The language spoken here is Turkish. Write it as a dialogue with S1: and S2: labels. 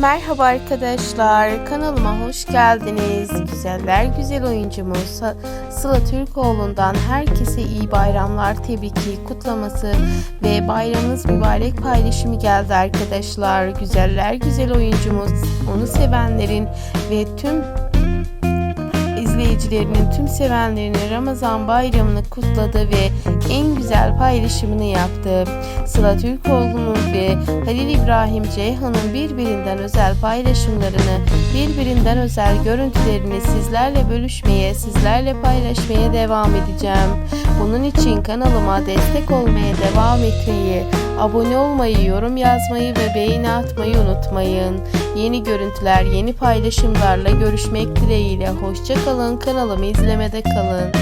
S1: Merhaba arkadaşlar, kanalıma hoş geldiniz. Güzeller güzel oyuncumuz Sıla Türkoğlu'ndan herkese iyi bayramlar tebriki, kutlaması ve bayramınız mübarek paylaşımı geldi arkadaşlar. Güzeller güzel oyuncumuz, onu sevenlerin ve tüm izleyicilerinin tüm sevenlerinin Ramazan bayramını kutladı ve en güzel paylaşımını yaptı. Sıla Türkoğlu'nun ve Halil İbrahim Ceyhan'ın birbirinden özel paylaşımlarını, birbirinden özel görüntülerini sizlerle bölüşmeye, sizlerle paylaşmaya devam edeceğim. Bunun için kanalıma destek olmaya devam etmeyi, abone olmayı, yorum yazmayı ve beğeni atmayı unutmayın. Yeni görüntüler, yeni paylaşımlarla görüşmek dileğiyle. Hoşça kalın, kanalımı izlemede kalın.